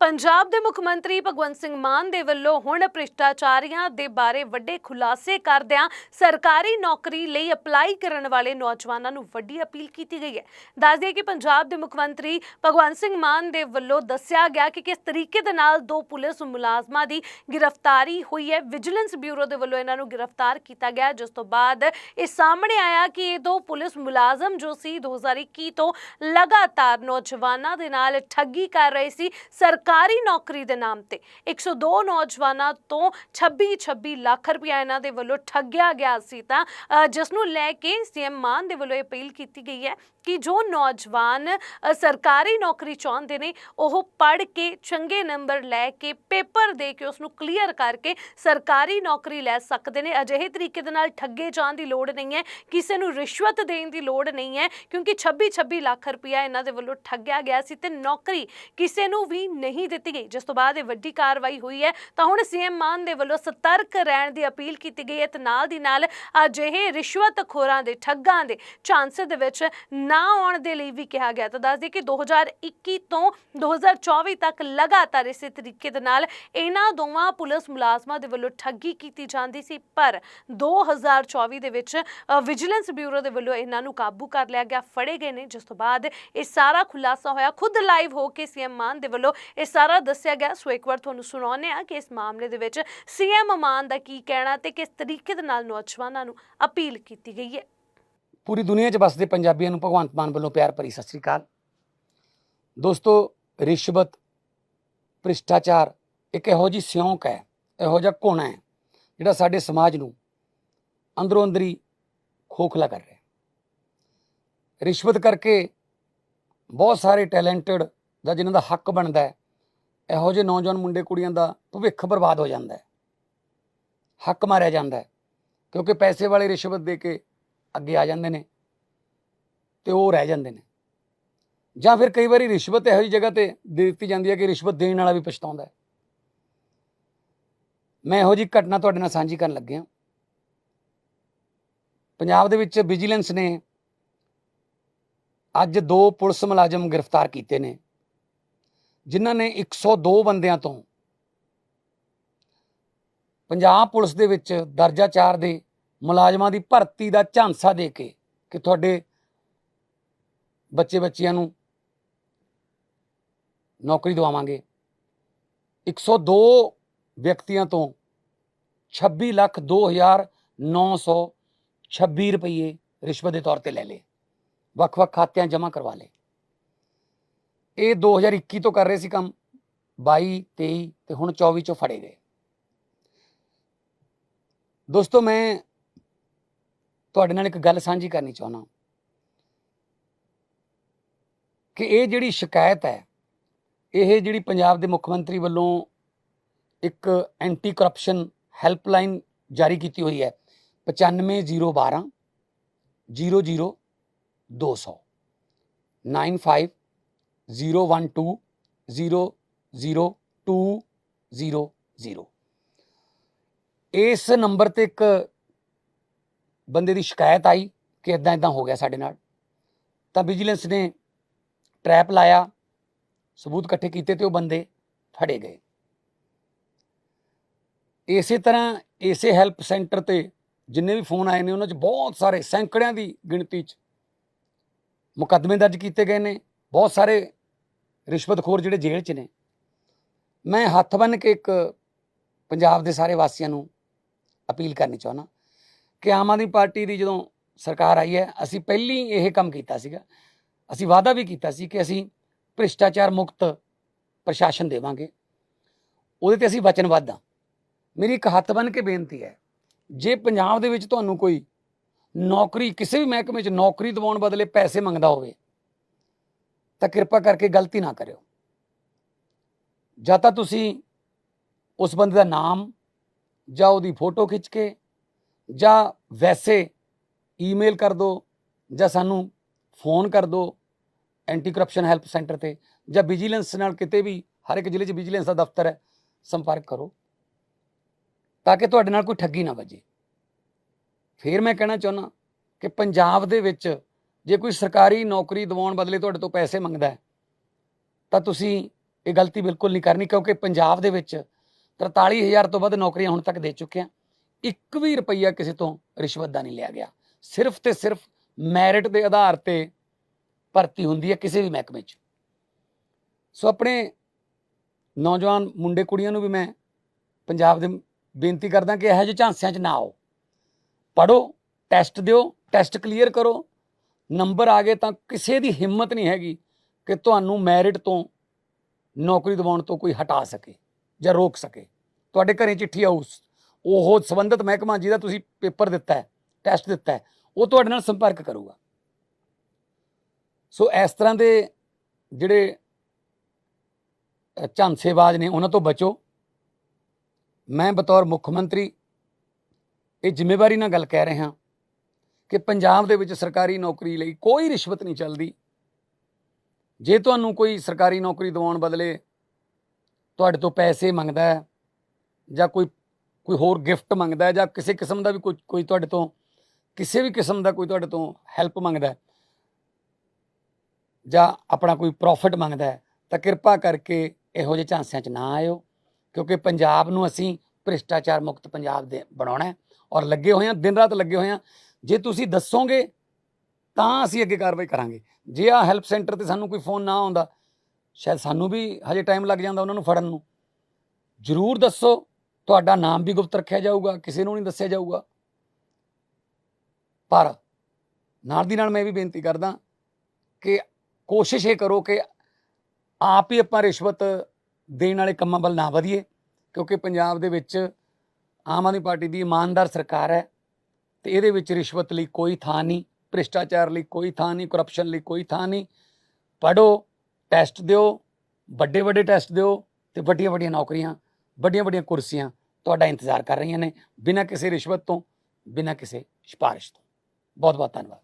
ਪੰਜਾਬ ਦੇ ਮੁੱਖ ਮੰਤਰੀ ਭਗਵੰਤ ਸਿੰਘ ਮਾਨ ਦੇ ਵੱਲੋਂ ਹੁਣ ਭ੍ਰਿਸ਼ਟਾਚਾਰੀਆਂ ਦੇ ਬਾਰੇ ਵੱਡੇ ਖੁਲਾਸੇ ਕਰਦਿਆਂ ਸਰਕਾਰੀ ਨੌਕਰੀ ਲਈ ਅਪਲਾਈ ਕਰਨ ਵਾਲੇ ਨੌਜਵਾਨਾਂ ਨੂੰ ਵੱਡੀ ਅਪੀਲ ਕੀਤੀ ਗਈ ਹੈ। ਦੱਸ ਦਈਏ ਕਿ ਪੰਜਾਬ ਦੇ ਮੁੱਖ ਮੰਤਰੀ ਭਗਵੰਤ ਸਿੰਘ ਮਾਨ ਦੇ ਵੱਲੋਂ ਦੱਸਿਆ ਗਿਆ ਕਿ ਕਿਸ ਤਰੀਕੇ ਦੇ ਨਾਲ ਦੋ ਪੁਲਿਸ ਮੁਲਾਜ਼ਮਾਂ ਦੀ ਗ੍ਰਿਫਤਾਰੀ ਹੋਈ ਹੈ। ਵਿਜੀਲੈਂਸ ਬਿਊਰੋ ਦੇ ਵੱਲੋਂ ਇਹਨਾਂ ਨੂੰ ਗ੍ਰਿਫਤਾਰ ਕੀਤਾ ਗਿਆ। ਜਿਸ ਤੋਂ ਬਾਅਦ ਇਹ ਸਾਹਮਣੇ ਆਇਆ ਕਿ ਇਹ ਦੋ ਪੁਲਿਸ ਮੁਲਾਜ਼ਮ ਜੋ ਸੀ 2021 ਤੋਂ ਲਗਾਤਾਰ ਨੌਜਵਾਨਾਂ ਦੇ ਨਾਲ ਠੱਗੀ ਕਰ ਰਹੇ ਸੀ। ਸਰਕਾਰੀ ਸਰਕਾਰੀ ਨੌਕਰੀ ਦੇ ਨਾਮ ਤੇ। 102 ਨੌਜਵਾਨਾਂ ਤੋਂ 26-26 ਲੱਖ ਰੁਪਇਆ ਇਹਨਾਂ ਦੇ ਵੱਲੋਂ ਠੱਗਿਆ ਗਿਆ ਸੀ ਤਾਂ ਜਿਸ ਨੂੰ ਲੈ ਕੇ ਸੀਐਮ ਮਾਨ ਦੇ ਵੱਲੋਂ ਇਹ ਅਪੀਲ ਕੀਤੀ ਗਈ ਹੈ ਕਿ ਜੋ ਨੌਜਵਾਨ ਸਰਕਾਰੀ ਨੌਕਰੀ ਚਾਹੁੰਦੇ ਨੇ, ਉਹ ਪੜ੍ਹ ਕੇ, ਚੰਗੇ ਨੰਬਰ ਲੈ ਕੇ, ਪੇਪਰ ਦੇ ਕੇ ਉਸ ਨੂੰ ਕਲੀਅਰ ਕਰਕੇ ਸਰਕਾਰੀ ਨੌਕਰੀ ਲੈ ਸਕਦੇ ਨੇ। ਅਜਿਹੇ ਤਰੀਕੇ ਦੇ ਨਾਲ ਠੱਗੇ ਜਾਣ ਦੀ ਲੋੜ ਨਹੀਂ ਹੈ, ਕਿਸੇ ਨੂੰ ਰਿਸ਼ਵਤ ਦੇਣ ਦੀ ਲੋੜ ਨਹੀਂ ਹੈ, ਕਿਉਂਕਿ 26-26 ਲੱਖ ਰੁਪਇਆ ਇਹਨਾਂ ਦੇ ਵੱਲੋਂ ਠੱਗਿਆ ਗਿਆ ਸੀ ਤੇ ਨੌਕਰੀ ਕਿਸੇ ਨੂੰ ਵੀ ਨਹੀਂ ਦਿੱਤੀ ਗਈ। ਜਿਸ ਤੋਂ ਬਾਅਦ ਇਹ ਵੱਡੀ ਕਾਰਵਾਈ ਹੋਈ ਹੈ, ਤਾਂ ਹੁਣ ਸੀਐਮ ਮਾਨ ਦੇ ਵੱਲੋਂ ਸਤਰਕ ਰਹਿਣ ਦੀ ਅਪੀਲ ਕੀਤੀ ਗਈ ਹੈ ਤੇ ਨਾਲ ਦੀ ਨਾਲ ਅਜਿਹੇ ਰਿਸ਼ਵਤਖੋਰਾਂ ਦੇ ਠੱਗਾਂ ਦੇ ਚਾਂਸ ਦੇ ਵਿੱਚ ਨਾ ਆਉਣ ਦੇ ਲਈ ਵੀ ਕਿਹਾ ਗਿਆ। ਤਾਂ ਦੱਸ ਦਈਏ ਕਿ 2021 ਤੋਂ 2024 ਤੱਕ ਲਗਾਤਾਰ ਇਸੇ ਤਰੀਕੇ ਦੇ ਨਾਲ ਇਹਨਾਂ ਦੋਵਾਂ ਪੁਲਿਸ ਮੁਲਾਜ਼ਮਾਂ ਦੇ ਵੱਲੋਂ ਠੱਗੀ ਕੀਤੀ ਜਾਂਦੀ ਸੀ, ਪਰ 2024 ਦੇ ਵਿੱਚ ਵਿਜੀਲੈਂਸ ਬਿਊਰੋ ਦੇ ਵੱਲੋਂ ਇਹਨਾਂ ਨੂੰ ਕਾਬੂ ਕਰ ਲਿਆ ਗਿਆ, ਫੜੇ ਗਏ ਨੇ। ਜਿਸ ਤੋਂ ਬਾਅਦ ਇਹ ਸਾਰਾ ਖੁਲਾਸਾ ਹੋਇਆ। ਖੁਦ ਲਾਈਵ ਹੋ ਕੇ ਸੀਐਮ ਮਾਨ ਦੇ ਵੱਲੋਂ ਇਹ ਸਾਰਾ ਦੱਸਿਆ ਗਿਆ। ਸੋ ਇੱਕ ਵਾਰ ਤੁਹਾਨੂੰ ਸੁਣਾਉਂਦੇ ਆ ਕਿ ਇਸ ਮਾਮਲੇ ਦੇ ਵਿੱਚ ਸੀਐਮ ਅਮਾਨ ਦਾ ਕੀ ਕਹਿਣਾ ਤੇ ਕਿਸ ਤਰੀਕੇ ਦੇ ਨਾਲ ਨੌਜਵਾਨਾਂ ਨੂੰ ਅਪੀਲ ਕੀਤੀ ਗਈ ਹੈ। ਪੂਰੀ ਦੁਨੀਆ 'ਚ ਵੱਸਦੇ ਪੰਜਾਬੀਆਂ ਨੂੰ ਭਗਵੰਤ ਮਾਨ ਵੱਲੋਂ ਪਿਆਰ ਭਰੀ ਸਤਿ ਸ੍ਰੀ ਅਕਾਲ। ਦੋਸਤੋ, ਰਿਸ਼ਵਤ, ਭ੍ਰਿਸ਼ਟਾਚਾਰ ਇੱਕ ਇਹੋ ਜੀ ਸਿਉਂਕ ਹੈ, ਇਹੋ ਜਿਹਾ ਘੁਣ ਹੈ, ਜਿਹੜਾ ਸਾਡੇ ਸਮਾਜ ਨੂੰ ਅੰਦਰੋਂ ਅੰਦਰੀ ਖੋਖਲਾ ਕਰ ਰਿਹਾ ਰਿਸ਼ਵਤ ਕਰਕੇ ਬਹੁਤ ਸਾਰੇ ਟੈਲੈਂਟਡ ਦਾ ਜਿਨ੍ਹਾਂ ਦਾ ਹੱਕ ਬਣਦਾ ਹੈ ਇਹੋ ਜਿਹੇ ਨੌਜਵਾਨ ਮੁੰਡੇ ਕੁੜੀਆਂ ਦਾ ਭਵਿੱਖ ਬਰਬਾਦ ਹੋ ਜਾਂਦਾ ਹੈ। ਹੱਕ ਮਾਰਿਆ ਜਾਂਦਾ ਹੈ ਕਿਉਂਕਿ ਪੈਸੇ ਵਾਲੇ ਰਿਸ਼ਵਤ ਦੇ ਕੇ ਅੱਗੇ ਆ ਜਾਂਦੇ ਨੇ ਤੇ ਉਹ ਰਹਿ ਜਾਂਦੇ ਨੇ। ਜਾਂ ਫਿਰ ਕਈ ਵਾਰੀ ਰਿਸ਼ਵਤ ਇਹੋ ਜਿਹੀ ਜਗ੍ਹਾ ਤੇ ਦੇ ਦਿੱਤੀ ਜਾਂਦੀ ਹੈ ਕਿ ਰਿਸ਼ਵਤ ਦੇਣ ਵਾਲਾ ਵੀ ਪਛਤਾਉਂਦਾ ਹੈ। ਮੈਂ ਇਹੋ ਜਿਹੀ ਘਟਨਾ ਤੁਹਾਡੇ ਨਾਲ ਸਾਂਝੀ ਕਰਨ ਲੱਗਿਆ। ਪੰਜਾਬ ਦੇ ਵਿੱਚ ਵਿਜੀਲੈਂਸ ਨੇ ਅੱਜ ਦੋ ਪੁਲਿਸ ਮੁਲਾਜ਼ਮ ਗ੍ਰਿਫਤਾਰ ਕੀਤੇ ਨੇ। ਜਿਨ੍ਹਾਂ ਨੇ 102 ਬੰਦਿਆਂ ਤੋਂ ਪੰਜਾਬ ਪੁਲਿਸ ਦੇ ਵਿੱਚ ਦਰਜਾ 4 ਦੇ ਮੁਲਾਜ਼ਮਾਂ ਦੀ ਭਰਤੀ ਦਾ ਝਾਂਸਾ ਦੇ ਕੇ ਕਿ ਤੁਹਾਡੇ ਬੱਚੇ ਬੱਚਿਆਂ ਨੂੰ ਨੌਕਰੀ ਦਵਾਵਾਂਗੇ। 102 ਵਿਅਕਤੀਆਂ ਤੋਂ 26 ਲੱਖ 2926 ਰੁਪਏ ਰਿਸ਼ਵਤ ਦੇ ਤੌਰ ਤੇ ਲੈ ਲਏ। ਵੱਖ-ਵੱਖ ਖਾਤਿਆਂ ਜਮ੍ਹਾਂ ਕਰਵਾ ਲਏ। ਇਹ 2021 ਤੋਂ ਕਰ ਰਹੇ ਸੀ ਕੰਮ 22 23 ਤੇ ਹੁਣ 24 ਚੋਂ ਫੜੇ ਗਏ। ਦੋਸਤੋ, ਮੈਂ ਤੁਹਾਡੇ ਨਾਲ ਇੱਕ ਗੱਲ ਸਾਂਝੀ ਕਰਨੀ ਚਾਹੁੰਦਾ ਕਿ ਇਹ ਜਿਹੜੀ ਸ਼ਿਕਾਇਤ ਹੈ, ਇਹ ਜਿਹੜੀ ਪੰਜਾਬ ਦੇ ਮੁੱਖ ਮੰਤਰੀ ਵੱਲੋਂ ਇੱਕ ਐਂਟੀ ਕਰਪਸ਼ਨ ਹੈਲਪਲਾਈਨ ਜਾਰੀ ਕੀਤੀ ਹੋਈ ਹੈ 95012 00 200 95 012 00200 ਇਸ ਨੰਬਰ ਤੇ ਇੱਕ ਬੰਦੇ ਦੀ ਸ਼ਿਕਾਇਤ ਆਈ ਕਿ ਇਦਾਂ ਇਦਾਂ ਹੋ ਗਿਆ ਸਾਡੇ ਨਾਲ। ਤਾਂ ਵਿਜੀਲੈਂਸ ਨੇ ਟਰੈਪ ਲਾਇਆ, ਸਬੂਤ ਇਕੱਠੇ ਕੀਤੇ ਤੇ ਉਹ ਬੰਦੇ ਫੜੇ ਗਏ। ਇਸੇ ਤਰ੍ਹਾਂ ਇਸੇ ਹੈਲਪ ਸੈਂਟਰ ਤੇ ਜਿੰਨੇ ਵੀ ਫੋਨ ਆਏ ਨੇ, ਉਹਨਾਂ 'ਚ ਬਹੁਤ ਸਾਰੇ ਸੈਂਕੜਿਆਂ ਦੀ ਗਿਣਤੀ 'ਚ ਮੁਕੱਦਮੇ ਦਰਜ ਕੀਤੇ ਗਏ ਨੇ। ਬਹੁਤ ਸਾਰੇ ਰਿਸ਼ਵਤਖੋਰ ਜਿਹੜੇ ਜੇਲ੍ਹ 'ਚ ਨੇ। ਮੈਂ ਹੱਥ ਬੰਨ੍ਹ ਕੇ ਇੱਕ ਪੰਜਾਬ ਦੇ ਸਾਰੇ ਵਾਸੀਆਂ ਨੂੰ ਅਪੀਲ ਕਰਨੀ ਚਾਹੁੰਦਾ ਕਿ ਆਮ ਆਦਮੀ ਪਾਰਟੀ ਦੀ ਜਦੋਂ ਸਰਕਾਰ ਆਈ ਹੈ, ਅਸੀਂ ਪਹਿਲੀ ਇਹ ਕੰਮ ਕੀਤਾ ਸੀਗਾ। ਅਸੀਂ ਵਾਅਦਾ ਵੀ ਕੀਤਾ ਸੀ ਕਿ ਅਸੀਂ ਭ੍ਰਿਸ਼ਟਾਚਾਰ ਮੁਕਤ ਪ੍ਰਸ਼ਾਸਨ ਦੇਵਾਂਗੇ। ਉਹਦੇ ਤੇ ਅਸੀਂ ਵਚਨਬੱਧ ਹਾਂ। ਮੇਰੀ ਇੱਕ ਹੱਥ ਬੰਨ੍ਹ ਕੇ ਬੇਨਤੀ ਹੈ, ਜੇ ਪੰਜਾਬ ਦੇ ਵਿੱਚ ਤੁਹਾਨੂੰ ਕੋਈ ਨੌਕਰੀ, ਕਿਸੇ ਵੀ ਮਹਿਕਮੇ 'ਚ ਨੌਕਰੀ ਦਿਵਾਉਣ ਬਦਲੇ ਪੈਸੇ ਮੰਗਦਾ ਹੋਵੇ ਤਾਂ ਕਿਰਪਾ ਕਰਕੇ ਗਲਤੀ ਨਾ ਕਰਿਓ। ਜਾਂ ਤਾਂ ਤੁਸੀਂ ਉਸ ਬੰਦੇ ਦਾ ਨਾਮ ਜਾਂ ਉਹਦੀ ਫੋਟੋ ਖਿੱਚ ਕੇ ਜਾਂ ਵੈਸੇ ਈਮੇਲ ਕਰ ਦਿਓ ਜਾਂ ਸਾਨੂੰ ਫੋਨ ਕਰ ਦਿਓ ਐਂਟੀ ਕਰਪਸ਼ਨ ਹੈਲਪ ਸੈਂਟਰ ਤੇ ਜਾਂ ਵਿਜੀਲੈਂਸ ਨਾਲ ਕਿਤੇ ਵੀ, ਹਰ ਇੱਕ ਜ਼ਿਲ੍ਹੇ 'ਚ ਵਿਜੀਲੈਂਸ ਦਾ ਦਫ਼ਤਰ ਹੈ, ਸੰਪਰਕ ਕਰੋ ਤਾਂ ਕਿ ਤੁਹਾਡੇ ਨਾਲ ਕੋਈ ਠੱਗੀ ਨਾ ਵੱਜੇ। ਫਿਰ ਮੈਂ ਕਹਿਣਾ ਚਾਹੁੰਦਾ ਕਿ ਪੰਜਾਬ ਦੇ ਵਿੱਚ ਜੇ ਕੋਈ ਸਰਕਾਰੀ ਨੌਕਰੀ ਦਿਵਾਉਣ ਬਦਲੇ ਤੁਹਾਡੇ ਤੋਂ ਪੈਸੇ ਮੰਗਦਾ ਤਾਂ ਤੁਸੀਂ ਇਹ ਗਲਤੀ ਬਿਲਕੁਲ ਨਹੀਂ ਕਰਨੀ, ਕਿਉਂਕਿ ਪੰਜਾਬ ਦੇ ਵਿੱਚ 43000 ਤੋਂ ਵੱਧ ਨੌਕਰੀਆਂ ਹੁਣ ਤੱਕ ਦੇ ਚੁੱਕੇ ਹਾਂ। ਇੱਕ ਵੀ ਰੁਪਈਆ ਕਿਸੇ ਤੋਂ ਰਿਸ਼ਵਤ ਦਾ ਨਹੀਂ ਲਿਆ ਗਿਆ। ਸਿਰਫ ਤੇ ਸਿਰਫ ਮੈਰਿਟ ਦੇ ਆਧਾਰ ਤੇ ਭਰਤੀ ਹੁੰਦੀ ਹੈ ਕਿਸੇ ਵੀ ਮਹਿਕਮੇ 'ਚ। ਸੋ ਆਪਣੇ ਨੌਜਵਾਨ ਮੁੰਡੇ ਕੁੜੀਆਂ ਨੂੰ ਵੀ ਮੈਂ ਪੰਜਾਬ ਦੇ ਬੇਨਤੀ ਕਰਦਾ ਕਿ ਇਹੋ ਜਿਹੇ ਝਾਂਸਿਆਂ 'ਚ ਨਾ ਆਓ। ਪੜੋ ਟੈਸਟ ਦਿਓ, ਟੈਸਟ ਕਲੀਅਰ ਕਰੋ ਨੰਬਰ ਆ ਗਏ ਤਾਂ ਕਿਸੇ ਦੀ ਹਿੰਮਤ ਨਹੀਂ ਹੈਗੀ ਕਿ ਤੁਹਾਨੂੰ ਮੈਰਿਟ ਤੋਂ ਨੌਕਰੀ ਦਿਵਾਉਣ ਤੋਂ ਕੋਈ ਹਟਾ ਸਕੇ ਜਾਂ ਰੋਕ ਸਕੇ। ਤੁਹਾਡੇ ਘਰੇ ਚਿੱਠੀ ਆਊ, ਉਹ ਸੰਬੰਧਿਤ ਮਹਿਕਮਾ ਜਿਹਦਾ ਤੁਸੀਂ ਪੇਪਰ ਦਿੱਤਾ ਹੈ, ਟੈਸਟ ਦਿੱਤਾ ਹੈ, ਉਹ ਤੁਹਾਡੇ ਨਾਲ ਸੰਪਰਕ ਕਰੂਗਾ। ਸੋ ਇਸ ਤਰ੍ਹਾਂ ਦੇ ਜਿਹੜੇ ਝਾਂਸੇਬਾਜ਼ ਨੇ ਉਹਨਾਂ ਤੋਂ ਬਚੋ। ਮੈਂ ਬਤੌਰ ਮੁੱਖ ਮੰਤਰੀ, ਇਹ ਜ਼ਿੰਮੇਵਾਰੀ ਨਾਲ ਗੱਲ ਕਹਿ ਰਿਹਾ। ਕਿ ਪੰਜਾਬ ਦੇ ਵਿੱਚ ਸਰਕਾਰੀ ਨੌਕਰੀ ਲਈ ਕੋਈ ਰਿਸ਼ਵਤ ਨਹੀਂ ਚੱਲਦੀ। ਜੇ ਤੁਹਾਨੂੰ ਕੋਈ ਸਰਕਾਰੀ ਨੌਕਰੀ ਦਿਵਾਉਣ ਬਦਲੇ ਤੁਹਾਡੇ ਤੋਂ ਪੈਸੇ ਮੰਗਦਾ ਹੈ ਜਾਂ ਕੋਈ ਕੋਈ ਹੋਰ ਗਿਫਟ ਮੰਗਦਾ ਹੈ ਜਾਂ ਕਿਸੇ ਕਿਸਮ ਦਾ ਵੀ ਕੋਈ ਕੋਈ ਤੁਹਾਡੇ ਤੋਂ, ਕਿਸੇ ਵੀ ਕਿਸਮ ਦਾ ਕੋਈ ਤੁਹਾਡੇ ਤੋਂ ਹੈਲਪ ਮੰਗਦਾ ਹੈ ਜਾਂ ਆਪਣਾ ਕੋਈ ਪ੍ਰੋਫਿਟ ਮੰਗਦਾ ਹੈ, ਤਾਂ ਕਿਰਪਾ ਕਰਕੇ ਇਹੋ ਜਿਹੇ ਝਾਂਸਿਆਂ 'ਚ ਨਾ ਆਇਓ। ਕਿਉਂਕਿ ਪੰਜਾਬ ਨੂੰ ਅਸੀਂ ਭ੍ਰਿਸ਼ਟਾਚਾਰ ਮੁਕਤ ਪੰਜਾਬ ਦੇ ਬਣਾਉਣਾ ਔਰ ਲੱਗੇ ਹੋਏ ਹਾਂ, ਦਿਨ ਰਾਤ ਲੱਗੇ ਹੋਏ ਹਾਂ। ਜੇ ਤੁਸੀਂ ਦੱਸੋਗੇ, ਤਾਂ ਅਸੀਂ ਅੱਗੇ ਕਾਰਵਾਈ ਕਰਾਂਗੇ। ਜੇ ਆ ਹੈਲਪ ਸੈਂਟਰ ਤੇ ਸਾਨੂੰ ਕੋਈ ਫੋਨ ਨਾ ਆਉਂਦਾ, ਸ਼ਾਇਦ ਸਾਨੂੰ ਵੀ ਹਜੇ ਟਾਈਮ ਲੱਗ ਜਾਂਦਾ ਉਹਨਾਂ ਨੂੰ ਫੜਨ ਨੂੰ। ਜ਼ਰੂਰ ਦੱਸੋ, ਤੁਹਾਡਾ ਨਾਮ ਵੀ ਗੁਪਤ ਰੱਖਿਆ ਜਾਊਗਾ, ਕਿਸੇ ਨੂੰ ਨਹੀਂ ਦੱਸਿਆ ਜਾਊਗਾ। ਪਰ ਨਾਲ ਦੀ ਨਾਲ ਮੈਂ ਇਹ ਵੀ ਬੇਨਤੀ ਕਰਦਾ ਕਿ ਕੋਸ਼ਿਸ਼ ਇਹ ਕਰੋ ਕਿ ਆਪ ਹੀ ਆਪਾਂ ਰਿਸ਼ਵਤ ਦੇਣ ਵਾਲੇ ਕੰਮਾਂ ਵੱਲ ਨਾ ਵਧੀਏ, ਕਿਉਂਕਿ ਪੰਜਾਬ ਦੇ ਵਿੱਚ ਆਮ ਆਦਮੀ ਪਾਰਟੀ ਦੀ ਇਮਾਨਦਾਰ ਸਰਕਾਰ ਹੈ। ਤੇ ਇਹਦੇ ਵਿੱਚ ਰਿਸ਼ਵਤ ਲਈ ਕੋਈ ਥਾਂ ਨਹੀਂ, ਭ੍ਰਿਸ਼ਟਾਚਾਰ ਲਈ ਕੋਈ ਥਾਂ ਨਹੀਂ ਕਰਪਸ਼ਨ ਲਈ ਕੋਈ ਥਾਂ ਨਹੀਂ। ਪੜੋ ਟੈਸਟ ਦਿਓ, ਵੱਡੇ ਵੱਡੇ ਟੈਸਟ ਦਿਓ ਤੇ ਵੱਡੀਆਂ ਵੱਡੀਆਂ ਨੌਕਰੀਆਂ, ਵੱਡੀਆਂ ਵੱਡੀਆਂ ਕੁਰਸੀਆਂ ਤੁਹਾਡਾ ਇੰਤਜ਼ਾਰ ਕਰ ਰਹੀਆਂ ਨੇ ਬਿਨਾਂ ਕਿਸੇ ਰਿਸ਼ਵਤ ਤੋਂ, ਬਿਨਾਂ ਕਿਸੇ ਸਿਫਾਰਿਸ਼ ਤੋਂ। ਬਹੁਤ ਬਹੁਤ ਧੰਨਵਾਦ।